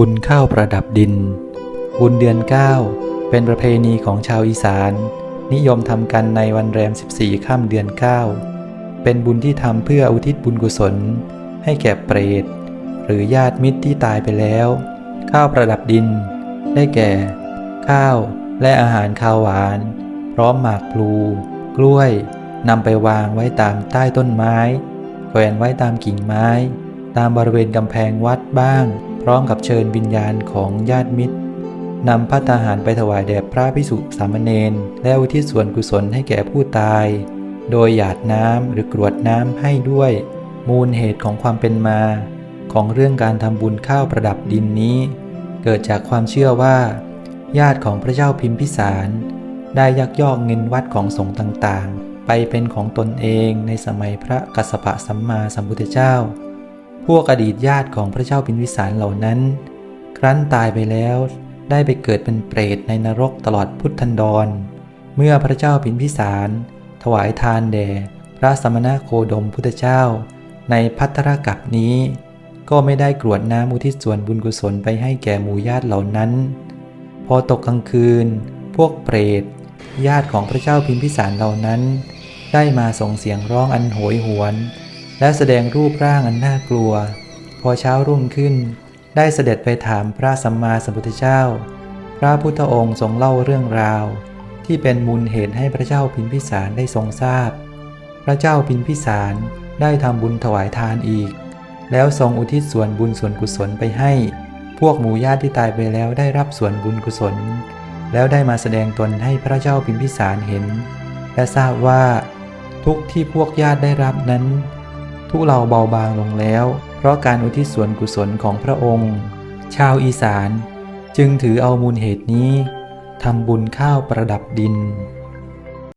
บุญข้าวประดับดิน บุญเดือน 9 เป็นประเพณีของชาวอีสาน นิยมทำกันในวันแรม 14 ค่ำเดือน 9 เป็นบุญที่ทำเพื่ออุทิศบุญกุศล ให้แก่เปรต หรือญาติมิตรที่ตายไปแล้ว ข้าวประดับดิน ได้แก่ ข้าวและอาหารข้าวหวาน พร้อมหมากพลู กล้วยนำไปวางไว้ตามใต้ต้นไม้ แขวนไว้ตามกิ่งไม้ ตามบริเวณกำแพงวัดบ้าง ร้อมกับเชิญวิญญาณของญาติมิตรนำพัตตาหารไปถวายแด่พระพิสุสามเณรและอุทิศส่วนกุศลให้แก่ผู้ตาย โดยหยาดน้ำหรือกรวดน้ำให้ด้วย มูลเหตุของความเป็นมา ของเรื่องการทำบุญข้าวประดับดินนี้ เกิดจากความเชื่อว่า ญาติของพระเจ้าพิมพิสาร ได้ยักยอกเงินวัดของสงฆ์ต่างๆ ไปเป็นของตนเองในสมัยพระกัสสปะสัมมาสัมพุทธเจ้า พวกอดีตญาติของพระเจ้าพิมพิสารเหล่านั้น ครั้นตายไปแล้วได้ไปเกิดเป็นเปรตในนรกตลอดพุทธันดร เมื่อพระเจ้าพิมพิสาร ถวายทานแด่พระสมณะโคดมพุทธเจ้า ในพัทธรกัปนี้ ก็ไม่ได้กรวดน้ำอุทิศส่วนบุญกุศลไปให้แก่หมู่ญาติเหล่านั้น พอตกกลางคืน พวกเปรต ญาติของพระเจ้าพิมพิสารเหล่านั้น ได้มาส่งเสียงร้องอันโหยหวน และแสดงรูปร่างอันน่ากลัว พอเช้ารุ่งขึ้น ได้เสด็จไปถามพระสัมมาสัมพุทธเจ้า พระพุทธองค์ทรงเล่าเรื่องราว ที่เป็นมูลเหตุให้พระเจ้าพิมพิสารได้ทรงทราบ พระเจ้าพิมพิสารได้ทำบุญถวายทานอีก แล้วทรงอุทิศส่วนบุญส่วนกุศลไปให้ พวกหมู่ญาติที่ตายไปแล้วได้รับส่วนบุญกุศล แล้วได้มาแสดงตนให้พระเจ้าพิมพิสารเห็น และทราบว่า ทุกที่พวกญาติได้รับนั้น ทุเราเบาบางลงแล้ว เพราะการอุทิศส่วนกุศลของพระองค์ ชาวอีสาน จึงถือเอามูลเหตุนี้ทำบุญข้าวประดับดิน